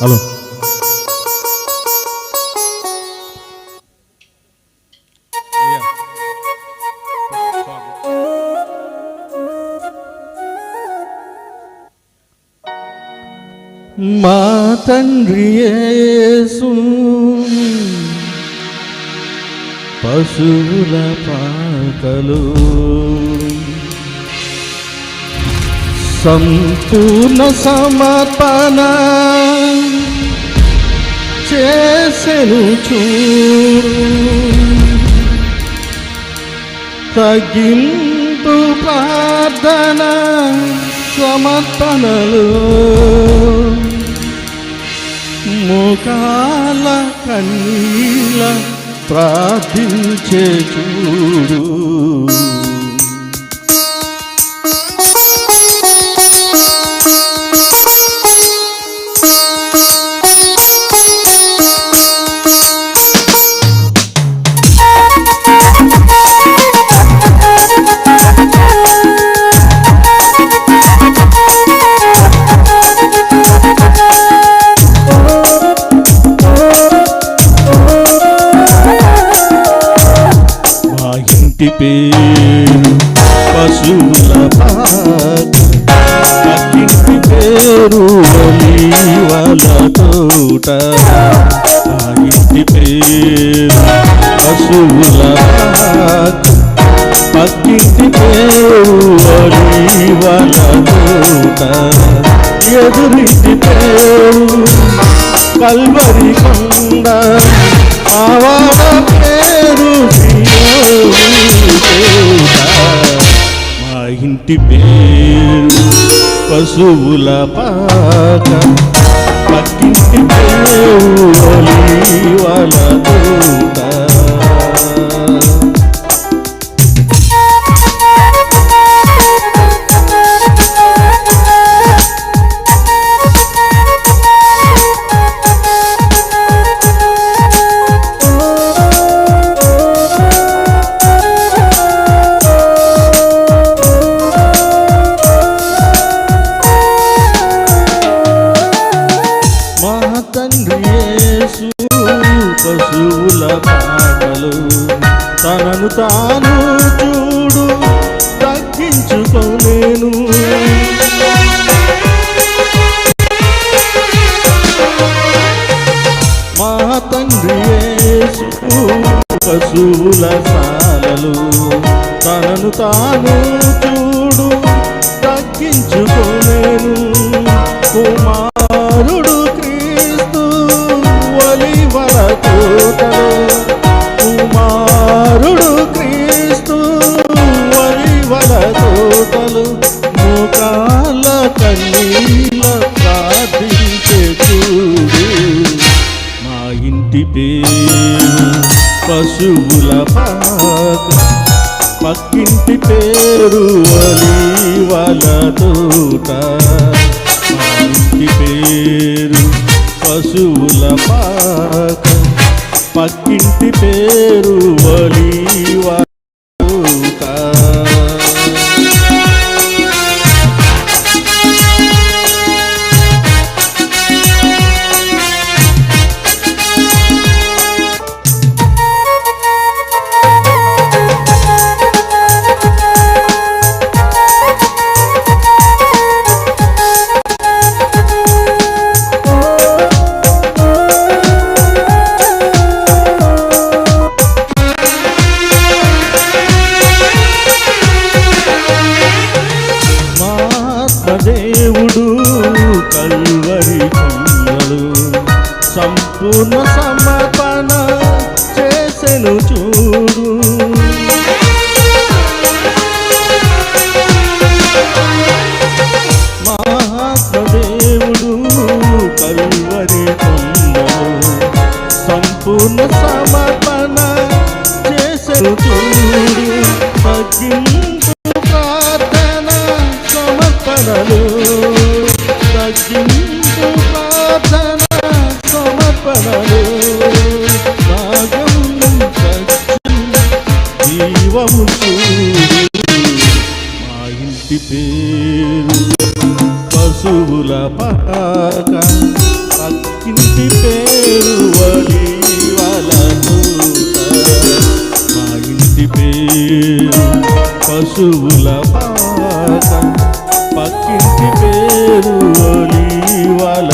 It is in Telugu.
హలో మా తండ్రి యేసు పశువుల పాకలు సంపూర్ణ సమర్పణ చేసెను చూడు. తగ్గింపు ప్రార్థన సమర్పణలు ముఖాల కన్నీల ప్రార్థించే చూడు. పేరు పశువుల పాక పక్కింటి పేరు ఒలీవల తోట. మా ఇంటి పేరు పశువుల పాక పక్కింటి పేరు ఒలీవల తోట. ఎదురింటి పేరు కల్వరి కొండ ఆవాడ పేరు ఇంటి పేరు పశువుల పాక పక్కింటి పేరు ఒలీవల పశువుల పాటలు తనను తాను చూడు తగ్గించుకోలేను. మా తండ్రి పశువుల సాలలు తనను తాను చూడు తగ్గించుకోలేను. కుమార్ ఒలివల తోటలో కుమారుడు క్రీస్తు ఒలివల తోటలు ముఖాల కన్నీల ప్రార్థించే చూడు. మా ఇంటి పేరు పశువుల పాక పక్కింటి పేరు అలీవల తోట. మా ఇంటి పేరు పశువుల పాక పక్కింటి పేరు అలీవల పూర్ణ సమర్పణ చేసెను చూడు. మహాత్మదేవుడు కల్వరి సంపూర్ణ సమర్పణ చేసెను చూడు. తగ్గింపు ప్రార్థన సమర్పణలు పాక పక్కింటి పేరు వలీవలకు మా ఇంటి పేరు పశువుల పాక పక్కింటి పేరు వాళ్ళ